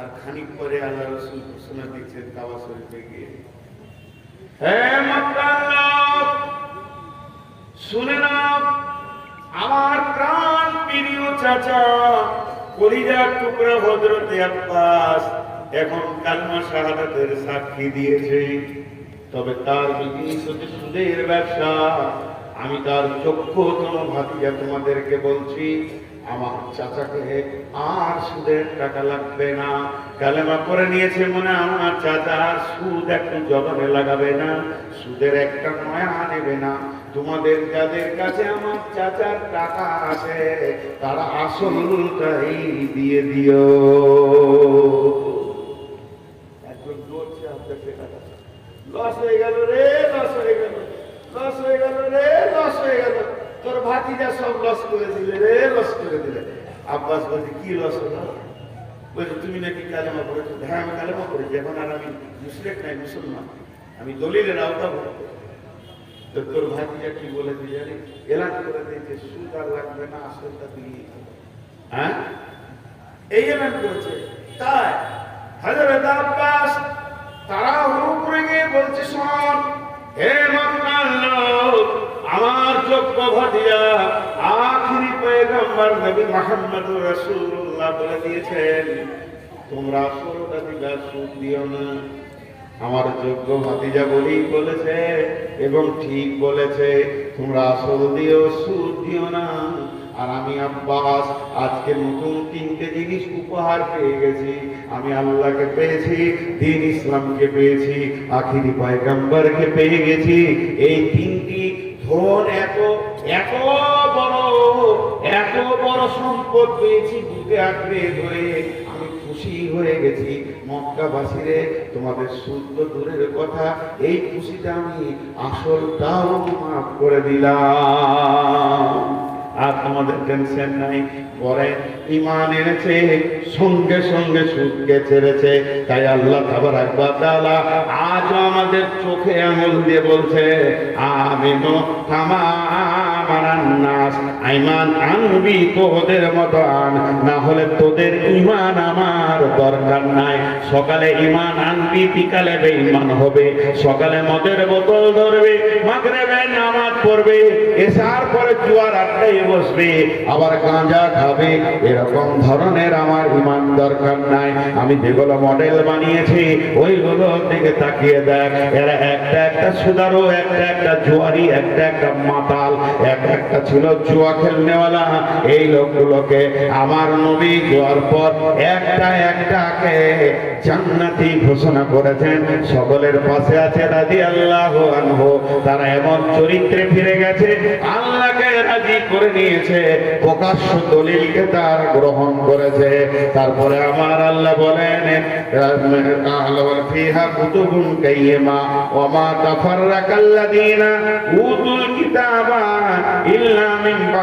আর খানিক পরে আল্লাহ রসুল ঘোষণা দিচ্ছেন কাবা শরীফে গিয়ে। শুনে আমার প্রাণ প্রিয় চাচা কলিজার টুকরা ভদ্রতে আব্বাস এখন কালমা শাহাদাতের সাক্ষী দিয়েছে। তবে তার বিজনেস হচ্ছে সুদের ব্যবসা, আমি তার চক্ষুতম ভাতিজা তোমাদেরকে বলছি আমার চাচাকে আর সুদের টাকা লাগবে না। কালেমা করে নিয়েছে মনে আমার চাচা, সুদ একটু জবাবে লাগাবে না, সুদের একটা নয়া নেবে না। তোমাদের যাদের কাছে আমার চাচার টাকা আছে, তারা আসলটাই দিয়ে দিও একজন দৌড়ছে আপনার টাকা লস হয়ে গেল রে লস হয়ে গেল লস হয়ে গেল রে লস হয়ে গেল তোর ভাতিজা সব লস করে দিলে রে লস করে দিলে আব্বাস বলছে কি লস তুমি নাকি কালেমা পড়েছো? হ্যাঁ আমি কালেমা পড়েছি, এখন আর আমি নাই, মুসলমান। আমি দলিলের তো তোর ভাতিজা কি জানি এলান করে দিয়েছে, সুদ আর লাগবে না আসলটা হ্যাঁ? এই এলান করেছে। তাই হযরত আব্বাস তারা হুড় করে গিয়ে বলছে, শোন, হে মুহাম্মদ রাসূলুল্লাহ বলে দিয়েছেন, তোমরা ষোলোটা সুদ দিও না। আমার যোগ্য ভাতিজা বলেই বলেছে এবং ঠিক বলেছে, তোমরা আসল দিও সুদ দিও না। আর আমি, আব্বাস, আজকে নতুন তিনটে জিনিস উপহার পেয়ে গেছি। আমি আল্লাহকে পেয়েছি, দিন ইসলামকে পেয়েছি, আখিরি পয়গম্বরকে পেয়ে গেছি। এই তিনটি ধন এত সম্পদ পেয়েছি, বুকে আঁকড়ে ধরে। আমি খুশি হয়ে গেছি। মক্কাবাসীরে, তোমাদের শুদ্ধ দূরের কথা, এই খুশিটা আমি আসলটাও মাফ করে দিলাম। আর তোমাদের টেনশন নাই, পরে ইমান এনেছে, সঙ্গে সঙ্গে সুদকে ছেড়েছে। তাই আল্লাহ তাবার একবার তাআলা আজও আমাদের চোখে আঙুল দিয়ে বলছে কামা আমারান নাস আইমান আনবি তোদের মতো আন না হলে তোদের ইমান আমার দরকার নাই। সকালে ইমান আনবি, বিকালে বেঈমান হবে। সকালে মদের বোতল ধরবে মাগরিবে নামাজ পড়বে, এসার পরে জুয়ার আড্ডায় বসবে, আবার গাঁজা খাবে। এরকম ধরনের আমার ইমান দরকার নাই। আমি যেগুলো মডেল বানিয়েছি ওইগুলো দিকে তাকিয়ে দেখ। এরা একটা একটা সুদারো, একটা একটা জুয়ারি, একটা একটা মাতাল, এক একটা ছিল জুয়া খেলনেওয়ালা এই লোকগুলোকে আমার নবী জুয়ার পর একটা একটাকে জান্নাতি ঘোষণা করেছেন। সকলের পাশে আছে রাজি আল্লাহ আনহু। তারা এমন চরিত্রে ফিরে গেছে আল্লাহকে রাজি করে নিয়েছে প্রকাশ্য দলিলকে তার গ্রহণ করেছে। তারপরে আমার আল্লাহ বলেন আল্লাহ বলেন, ফিহা কুতুবুন কাইয়্যিমা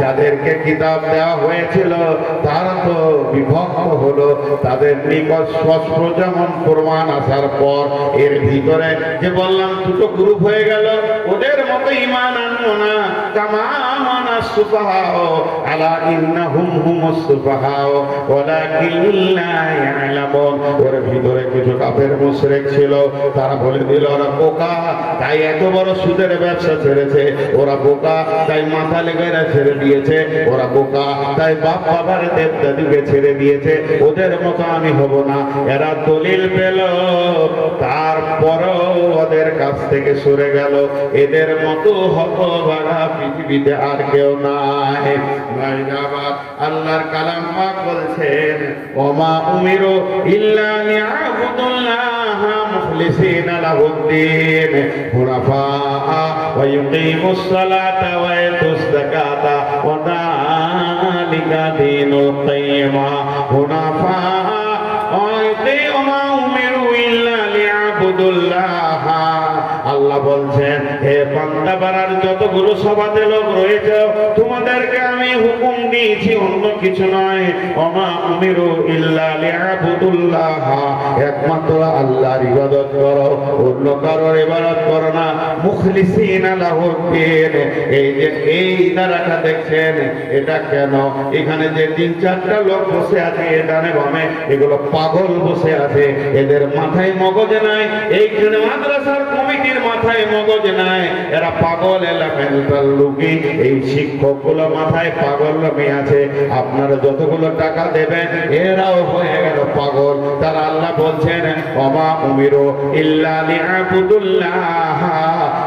যাদেরকে কিতাব দেওয়া হয়েছিল, তারা তো বিভক্ত হলো। তাদের নিকট স্পষ্ট যেমন প্রমাণ আসার পর, এর ভিতরে যে বললাম, দুটো গ্রুপ হয়ে গেল, ওদের মতো ইমান আনব না। কামা ভিতরে কিছু তারা বলে দিল, ওরা বোকা, তাই এত বড় সুদের ব্যবসা ছেড়েছে। ওরা বোকা, তাই মাথা লেগেরা ছেড়ে দিয়েছে ওরা বোকা। তাই বাপ বাবার দেব দাদুকে ছেড়ে দিয়েছে। ওদের মতো আমি হব না। এরা দলিল পেল, তারপরও ওদের কাছ থেকে সরে গেল। এদের মতো হতভাগা পৃথিবীতে আর কেউ নাই। আল্লাহর কালাম পাক বলছেন, ওমা উমিরু ইল্লা লিয়াবুদুল্লাহ মুখলিসিনা লাহুদ্দিন। হুনাফা ওয়া ইউকিমুস সালাতা ওয়া ইয়াতুস যাকাতা। ذلك دين القيمة هنا فأعطي وما أمروا إلا ليعبدوا الله আল্লাহ বলছেন, হে বান্দা, বাড়ার যতগুলো সভাতে লোক রয়েছে, তোমাদেরকে আমি হুকুম দিয়েছি, অন্য কিছু নয়। ওমা উমিরু ইল্লা একমাত্র আল্লাহর ইবাদত করো, অন্য কারোর ইবাদত করো না। এই যে এই দেখছেন, এটা কেন? এখানে যে তিন চারটা লোক বসে আছে বামে, এগুলো পাগল বসে আছে। এদের মাথায় মগজে নাই। এইখানে মাদ্রাসার কমিটির মাথায় মগজ নাই, এরা পাগল এলামেন্টাল লুকি এই শিক্ষকগুলো মাথায় পাগল রমি আছে, আপনারা যতগুলো টাকা দেবেন, এরাও হয়ে গেল পাগল। তারা আল্লাহ বলছেন অমা উমিরো ইল্লা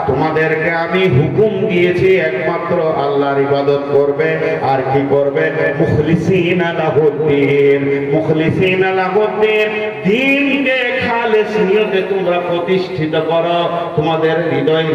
তোমাদেরকে আমি হুকুম দিয়েছি, একমাত্র আল্লাহর ইবাদত করবে। আর কি করবে? মুখলিসিন আলাহুদ্দিন মুখলিসিন আলাহুদ্দিন দিনকে খালেস নিয়তে তোমরা প্রতিষ্ঠিত করো। তোমাদের হৃদয়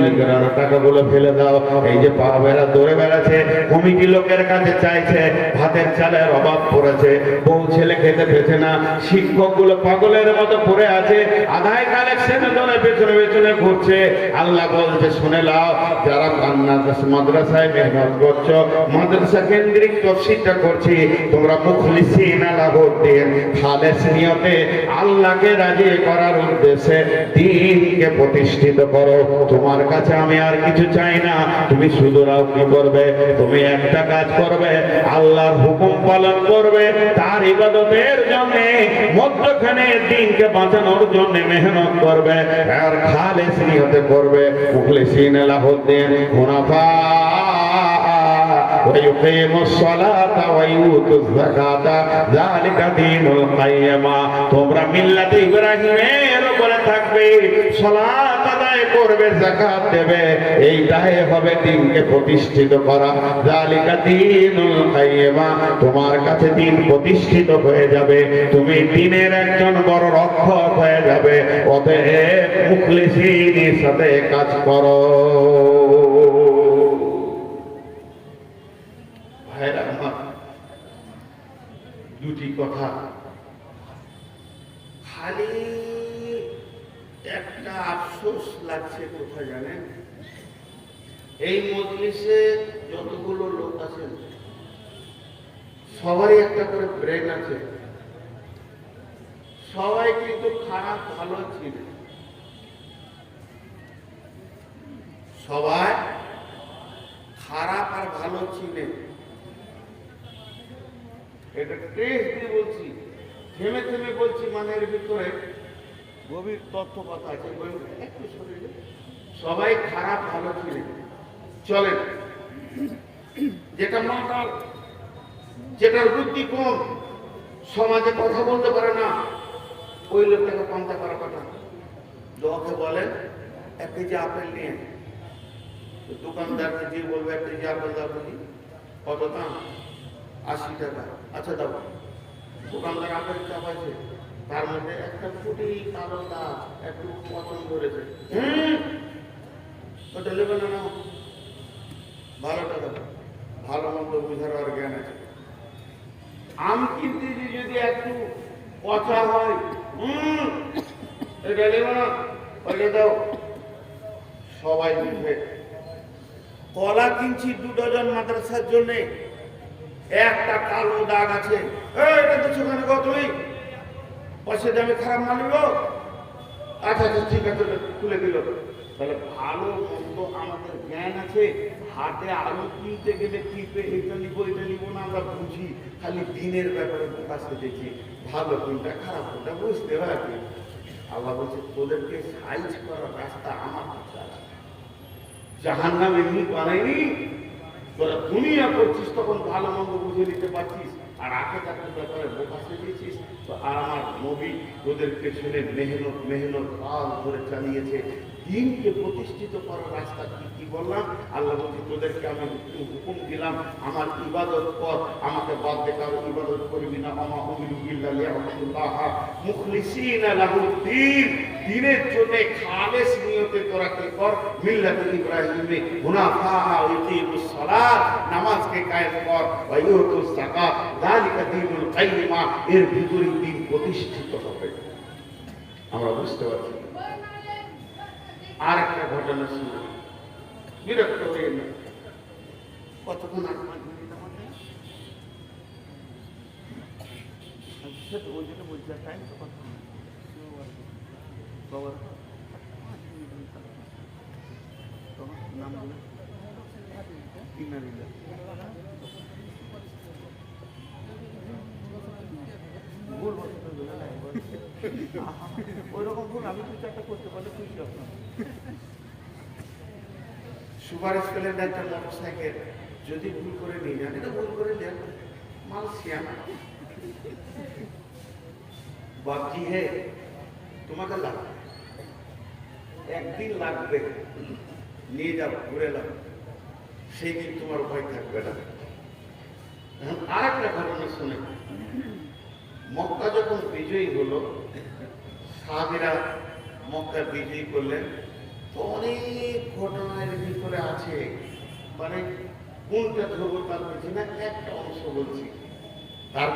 ফেলে দাও। এই যে পা বেড়া দৌড়ে বেড়াচ্ছে, কমিটি লোকের কাছে চাইছে ভাতের চালের অভাব পড়েছে, বউ ছেলে খেতে পেছে না, শিক্ষকগুলো পাগলের মতো পড়ে আছে, আধায় কালেকশনের দলে পেছনে পেছনে ঘুরছে। আল্লাহ বলছে, শুনে লাও যারা কান্না মাদ্রাসায় মেহনত করছ, মাদ্রাসা কেন্দ্রিক তফসিলটা করছি, তোমরা মুখলিসিন আলাহুদ্দিন, খালেস নিয়তে আল্লাহকে রাজি করার উদ্দেশ্যে দিনকে প্রতিষ্ঠিত করো। তোমার কাছে আমি আর কিছু চাই না। তুমি শুধু কি করবে? তুমি একটা কাজ করবে। আল্লাহর হুকুম পালন করবে। তার ইবাদতের জন্য মধ্যখানে দিনকে বাঁচানোর জন্য মেহনত করবে। আর খালেস নিয়তে করবে। মুখলিসিন আলাহুদ্দিন মুনাফা ويقيم الصلاة ويؤتوا الزكاة ذلك دين القيمة তোমরা মিল্লাত ইব্রাহিমের উপরে থাকবে সালাত আদায় করবে যাকাত দেবে এইটাই হবে দিনকে প্রতিষ্ঠিত করা জালিকা দিনুল কাইয়্যিমা তোমার কাছে দিন প্রতিষ্ঠিত হয়ে যাবে তুমি দিনের একজন বড় রক্ষক হয়ে যাবে অতএব মুখলিসিনের সাথে কাজ করো দুটি কথা। খালি একটা আফসোস লাগছে কোথায় জানেন? এই মজলিসে যতগুলো লোক আছেন, সবারই একটা করে ব্রেন আছে। সবাই কিন্তু খারাপ, ভালো ছিল সবাই খারাপ আর ভালো চিনে। এটা দিয়ে বলছি। থেমে থেমে বলছি ভিতরে গভীর তথ্য কথা আছে সবাই খারাপ ভালো ছিলেন চলেন। যেটা মাতাল, যেটার বুদ্ধি কম, সমাজে কথা বলতে পারে না, ওই লোকটাকে পান্তা করা কথা। লোকে বলেন এক কেজি আপেল নিয়ে দোকানদারকে যে বলবে, এক কেজি আপেল দাও কত দাম? আশি টাকা। আচ্ছা দাও দোকানদার আপেল চাপাইছে তার মধ্যে একটা ফুটি কালো দাগ একটু পছন্দ ধরেছে ওটা নেবে না, নাও। ভালো টাকা ভালো মন্দ বুঝার আর জ্ঞান আছে। আম কিনতে যদি একটু পচা হয়, হুম? এটা নেবে না। দাও। সবাই বুঝবে। কলা কিনছি দু ডজন মাদ্রাসার জন্যে। একটা কালো দাগ আছে। এটা তো সেখানে গো তুমি পয়সা দামে খারাপ মানব আচ্ছা আচ্ছা ঠিক আছে তুলে দিল। তাহলে ভালো মন্দ আমাদের জ্ঞান আছে। হাটে আলু কিনতে গেলে কি এটা নিব এটা নিব না আমরা বুঝি। খালি দিনের ব্যাপারে প্রকাশে দেখি ভালো কোনটা, খারাপ কোনটা বুঝতে পারি আল্লাহ বলছে, তোদেরকে সাইজ করার রাস্তা আমার কাছে আছে। জাহান নাম এমনি বানাইনি দুনিয়া করছিস তখন ভালো মন্দ বুঝে নিতে পারছিস। আর আগে তাদের ব্যাপারে বোকা দিয়েছিস আর আমার নবী তোদের পেছনে মেহনত মেহনত কাল ধরে চালিয়েছে। দিনকে প্রতিষ্ঠিত করার রাস্তা কি কি বললাম? আল্লাহ বলছে, তোদেরকে আমি হুকুম দিলাম, আমার ইবাদত কর, আমাকে বাদ দে কারও ইবাদত করবি না। আমা মুখলিসিনা দিনের জন্য খালেস নিয়তে তোরা কি কর? মিল্লাত মুনাফা সালাত, নামাজকে কায়েম কর। ওয়া ইউতুস যাকাত দীনুল এর ভিতরে দিন প্রতিষ্ঠিত হবে। আমরা বুঝতে পারছি। আর একটা ঘটনা শুনে বিরক্ত হয়ে না। কতক্ষণ আর আমাদের? টাইম তো বলতে তো বলে না এবার। আহা, ওইরকম সুপারিশ করলেন একটা মোটর যদি ভুল করে নিয়ে যান এটা ভুল করে নেন। মাল সিয়ানা হে, তোমাকে লাগবে। একদিন লাগবে। নিয়ে যাও, ঘুরে যাও সেই দিন তোমার ভয় থাকবে না। আর একটা ঘটনা শুনে। মক্কা যখন বিজয়ী হলো সাহাবিরা মক্কা বিজয়ী করলেন। তো অনেক ঘটনার ভিতরে আছে। মানে কোনটা ধরবো তার বলছি না একটা অংশ বলছি। তার